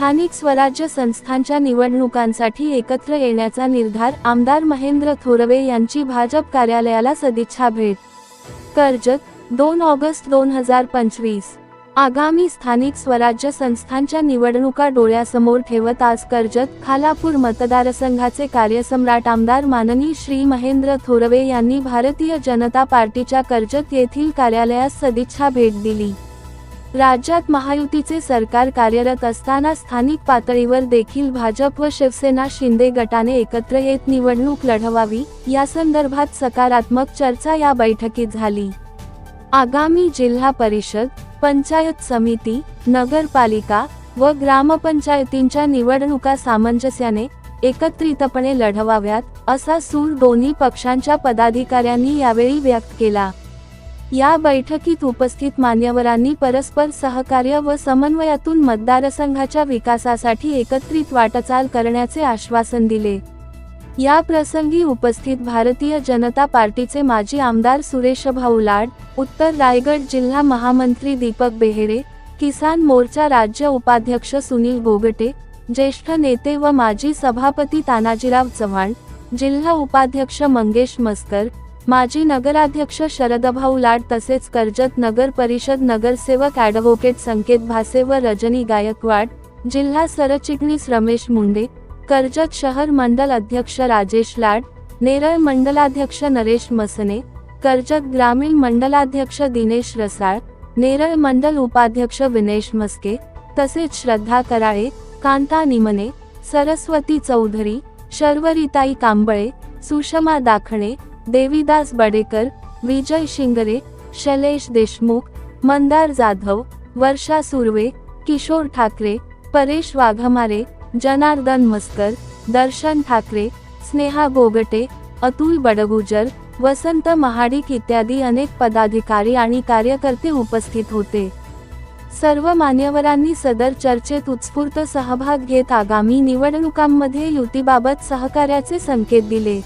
स्थानिक स्वराज्य संस्थांच्या निवडणुकांसाठी एकत्र येण्याचा निर्धार आमदार महेंद्र थोरवे यांची भाजप कार्यालयाला सदिच्छा भेट. कर्जत दोन ऑगस्ट दोन हजार पंचवीस. आगामी स्थानिक स्वराज्य संस्थांच्या निवडणुका डोळ्यासमोर ठेवत आज कर्जत खालापूर मतदारसंघाचे कार्यसम्राट आमदार माननीय श्री महेंद्र थोरवे यांनी भारतीय जनता पार्टीच्या कर्जत येथील कार्यालयास सदिच्छा भेट दिली. राज्यात महायुतीचे सरकार कार्यरत असताना स्थानिक पातळीवर देखील भाजप व शिवसेना शिंदे गटाने एकत्र येत निवडणूक लढवावी यासंदर्भात सकारात्मक चर्चा या बैठकीत झाली. आगामी जिल्हा परिषद पंचायत समिती नगरपालिका व ग्रामपंचायतींच्या निवडणुका सामंजस्याने एकत्रितपणे लढवाव्यात असा सूर दोन्ही पक्षांच्या पदाधिकाऱ्यांनी यावेळी व्यक्त केला. या बैठकीत उपस्थित मान्यवरांनी परस्पर सहकार्य व समन्वयातून मतदारसंघाच्या विकासासाठी एकत्रित वाटचाल करण्याचे आश्वासन दिले. या प्रसंगी उपस्थित भारतीय जनता पार्टीचे माजी आमदार सुरेश भाऊ लाड उत्तर रायगड जिल्हा महामंत्री दीपक बेहेरे किसान मोर्चा राज्य उपाध्यक्ष सुनील गोगटे ज्येष्ठ नेते व माजी सभापती तानाजीराव चव्हाण जिल्हा उपाध्यक्ष मंगेश मस्कर माजी नगराध्यक्ष शरदभाऊ लाड तसेच कर्जत नगर परिषद नगरसेवक ॲडव्होकेट संकेत भासे व रजनी गायकवाड जिल्हा सरचिटणीस रमेश मुंडे कर्जत शहर मंडल अध्यक्ष राजेश लाड नेरळ मंडलाध्यक्ष नरेश मसने कर्जत ग्रामीण मंडलाध्यक्ष दिनेश रसाळ नेरळ मंडल उपाध्यक्ष विनेश मस्के तसेच श्रद्धा कराळे कांता निमने सरस्वती चौधरी शर्वरीताई कांबळे सुषमा दाखणे देवीदास बडेकर विजय शिंगरे शैलेश देशमुख मंदार जाधव वर्षा सुर्वे किशोर ठाकरे परेश वाघमारे जनार्दन मस्कर दर्शन ठाकरे स्नेहा गोगटे अतुल बडगुजर वसंत महाडिक इत्यादी अनेक पदाधिकारी आणि कार्यकर्ते उपस्थित होते. सर्व मान्यवरांनी सदर चर्चेत उत्स्फूर्त सहभाग घेत आगामी निवडणुकांमध्ये युतीबाबत सहकार्याचे संकेत दिले.